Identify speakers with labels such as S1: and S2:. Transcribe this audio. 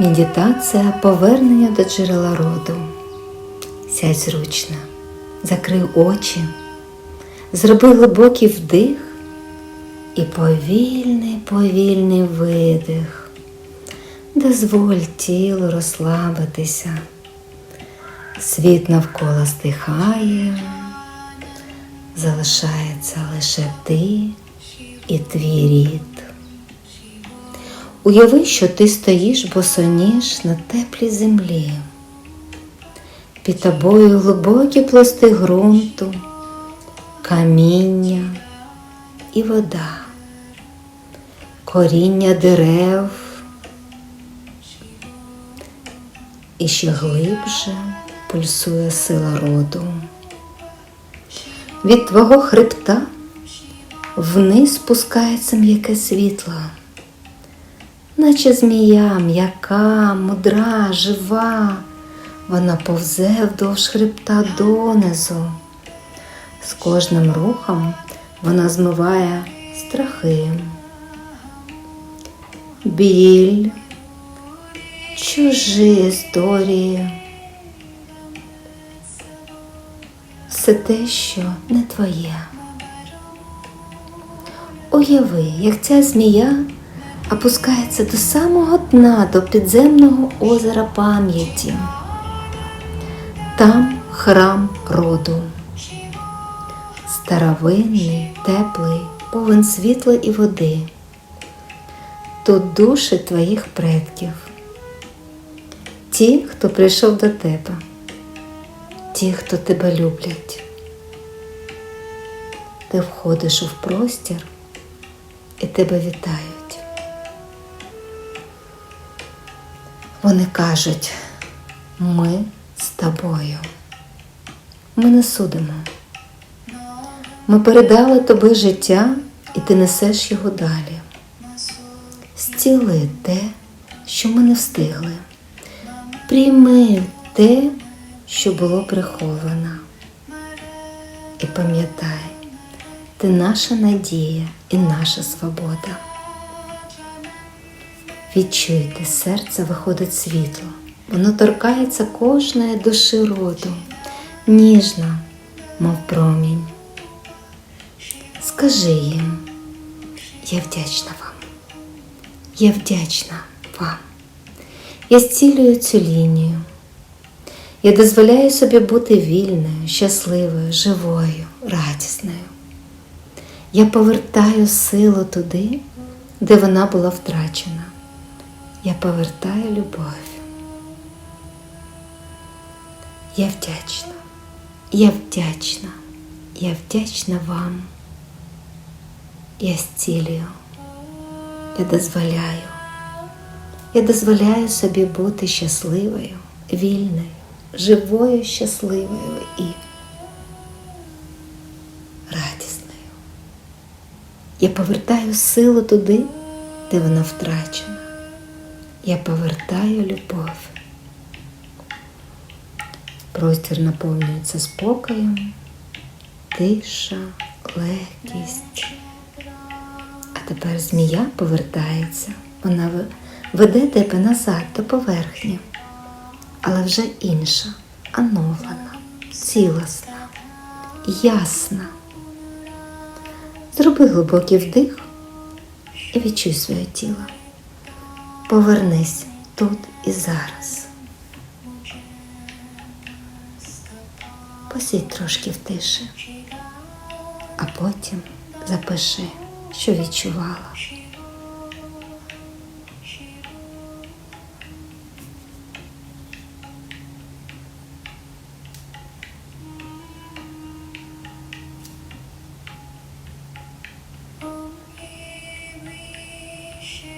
S1: Медитація повернення до джерела роду. Сядь зручно, закрий очі, зроби глибокий вдих і повільний, повільний видих. Дозволь тілу розслабитися. Світ навколо стихає, залишається лише ти і твій рід. Уяви, що ти стоїш босоніж на теплій землі. Під тобою глибокі пласти ґрунту, каміння і вода, коріння дерев і ще глибше пульсує сила роду. Від твого хребта вниз спускається м'яке світло наче змія, м'яка, мудра, жива. Вона повзе вдовж хребта донизу. З кожним рухом вона змиває страхи, біль, чужі історії. Все те, що не твоє. Уяви, як ця змія опускається до самого дна, до підземного озера пам'яті. Там храм роду. Старовинний, теплий, повен світла і води. Тут душі твоїх предків. Ті, хто прийшов до тебе, ті, хто тебе люблять. Ти входиш у простір і тебе вітають. Вони кажуть, ми з тобою. Ми не судимо. Ми передали тобі життя, і ти несеш його далі. Зціли те, що ми не встигли. Прийми те, що було приховано. І пам'ятай, ти наша надія і наша свобода. Відчуйте, з серця виходить світло. Воно торкається кожної душі роду, ніжно, мов промінь. Скажи їм, я вдячна вам. Я вдячна вам. Я зцілюю цю лінію. Я дозволяю собі бути вільною, щасливою, живою, радісною. Я повертаю силу туди, де вона була втрачена. Я повертаю любов. Я вдячна. Я вдячна. Я вдячна вам. Я зцілюю. Я дозволяю. Я дозволяю собі бути щасливою, вільною, живою, щасливою і радісною. Я повертаю силу туди, де вона втрачена. Я повертаю любов. Простір наповнюється спокоєм, тиша, легкість. А тепер змія повертається, вона веде тебе назад до поверхні, але вже інша, оновлена, цілісна, ясна. Зроби глибокий вдих і відчуй своє тіло. Повернись тут і зараз. Посідь трошки в тиші, а потім запиши, що відчувала. Oh, we